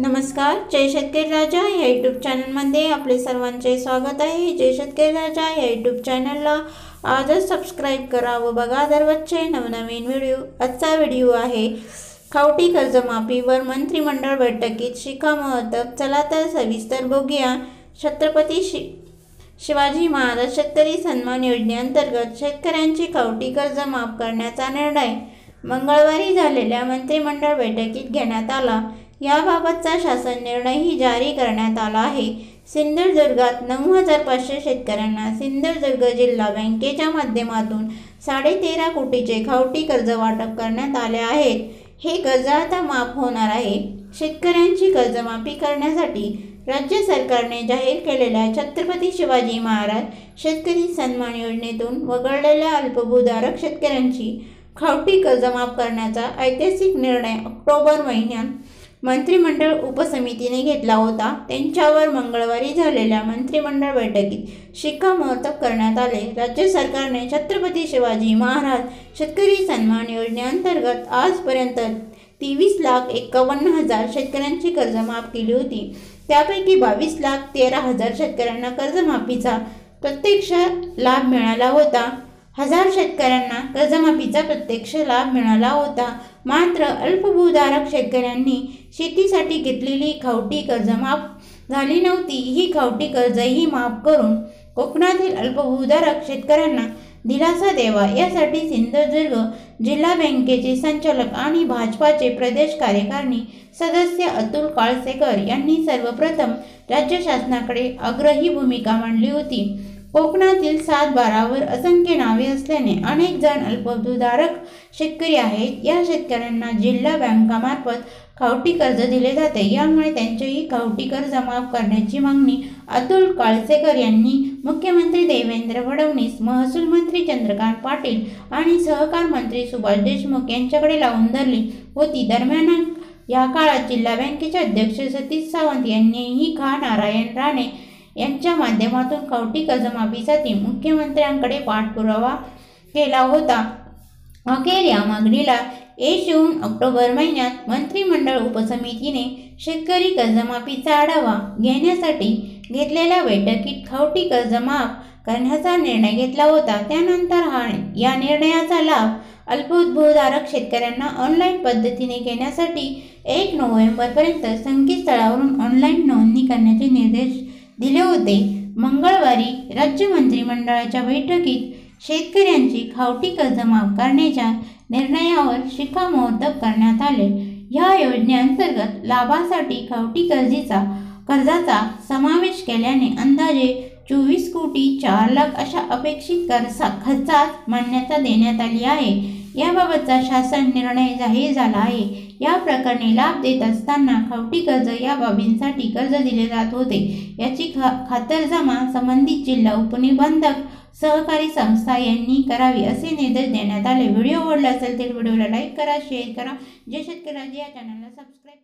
नमस्कार जय शेतकरी राजा. या यूट्यूब चॅनलमध्ये आपले सर्वांचे स्वागत आहे. जय शेतकरी राजा या यूट्यूब चॅनलला आजच सबस्क्राईब करा व बघा दररोजचे नवनवीन व्हिडिओ आजचा व्हिडिओ आहे खावटी कर्जमाफीवर मंत्रिमंडळ बैठकीत शिक्कामोर्तब. चला तर सविस्तर बघूया. छत्रपती शि शिवाजी महाराज शेतकरी सन्मान योजनेअंतर्गत शेतकऱ्यांची खावटी कर्ज माफ करण्याचा निर्णय मंगळवारी झालेल्या मंत्रिमंडळ बैठकीत घेण्यात आला. याबाबतचा शासन निर्णयही जारी करण्यात आला आहे. सिंधुदुर्गात नऊ हजार पाचशे शेतकऱ्यांना सिंधुदुर्ग जिल्हा बँकेच्या माध्यमातून साडेतेरा कोटीचे खावटी कर्ज वाटप करण्यात आले आहेत हे कर्ज आता माफ होणार आहे. शेतकऱ्यांची कर्जमाफी करण्यासाठी राज्य सरकारने जाहीर केलेल्या छत्रपती शिवाजी महाराज शेतकरी सन्मान योजनेतून वगळलेल्या अल्पभूधारक शेतकऱ्यांची खावटी कर्ज माफ करण्याचा ऐतिहासिक निर्णय ऑक्टोबर महिन्यात मंत्रिमंडळ उपसमितीने घेतला होता. त्यांच्यावर मंगळवारी झालेल्या मंत्रिमंडळ बैठकीत शिक्कामोर्तब करण्यात आले. राज्य सरकारने छत्रपती शिवाजी महाराज शेतकरी सन्मान योजनेअंतर्गत आजपर्यंत तेवीस लाख एकावन्न हजार शेतकऱ्यांची कर्ज माफ केली होती. त्यापैकी बावीस लाख तेरा हजार शेतकऱ्यांना कर्जमाफीचा प्रत्यक्ष लाभ मिळाला होता. हजार शेतकऱ्यांना कर्जमाफीचा प्रत्यक्ष लाभ मिळाला होता. मात्र अल्पभूधारक शेतकऱ्यांनी शेतीसाठी घेतलेली खावटी कर्ज माफ झाली नव्हती. ही खावटी कर्जही माफ करून कोकणातील अल्पभूधारक शेतकऱ्यांना दिलासा द्यावा. यासाठी सिंधुदुर्ग जिल्हा बँकेचे संचालक आणि भाजपाचे प्रदेश कार्यकारिणी सदस्य अतुल काळसेकर यांनी सर्वप्रथम राज्य शासनाकडे आग्रही भूमिका मांडली होती. कोकणातील सात बारावर असंख्य नावे असल्याने अनेक जण अल्पभूधारक शेतकरी आहेत. या शेतकऱ्यांना जिल्हा बँकामार्फत खावटी कर्ज दिले जाते. यामुळे त्यांचेही खावटी कर्ज माफ करण्याची मागणी अतुल काळसेकर यांनी मुख्यमंत्री देवेंद्र फडणवीस महसूल मंत्री चंद्रकांत पाटील आणि सहकार मंत्री सुभाष देशमुख यांच्याकडे लावून धरली होती. दरम्यान या काळात जिल्हा बँकेचे अध्यक्ष सतीश सावंत यांनीही खा नारायण राणे यांच्या माध्यमातून खावटी कर्जमाफीसाठी मुख्यमंत्र्यांकडे पाठपुरावा केला होता. अखेर या मागणीला यश येऊन ऑक्टोबर महिन्यात मंत्रिमंडळ उपसमितीने शेतकरी कर्जमाफीचा आढावा घेण्यासाठी घेतलेल्या बैठकीत खावटी कर्जमाफ करण्याचा निर्णय घेतला होता. त्यानंतर हा या निर्णयाचा लाभ अल्पभूधारक शेतकऱ्यांना ऑनलाईन पद्धतीने घेण्यासाठी एक नोव्हेंबरपर्यंत संकेतस्थळावरून ऑनलाईन नोंदणी करण्याचे निर्देश दिले होते. मंगळवारी राज्य मंत्रिमंडळाच्या बैठकीत शेतकऱ्यांची खावटी कर्ज माफ करण्याच्या निर्णयावर शिक्कामोर्तब करण्यात आले. या योजनेअंतर्गत लाभासाठी खावटी कर्जीचा कर्जाचा समावेश केल्याने अंदाजे चोवीस कोटी चार लाख अशा अपेक्षित कर्जा खर्चास मान्यता देण्यात आली आहे. याबाबतचा शासन निर्णय जाहीर झाला आहे. या प्रकरणी लाभ देत असताना खावटी कर्ज या बाबींसाठी कर्ज दिले जात होते. याची खा खातरजमा संबंधित जिल्हा उपनिबंधक सहकारी संस्था यांनी करावी असे निर्देश देण्यात आले. व्हिडिओ आवडला असेल तर व्हिडिओला लाईक करा शेअर करा. जे शेतकऱ्यांचे या चॅनलला सबस्क्राईब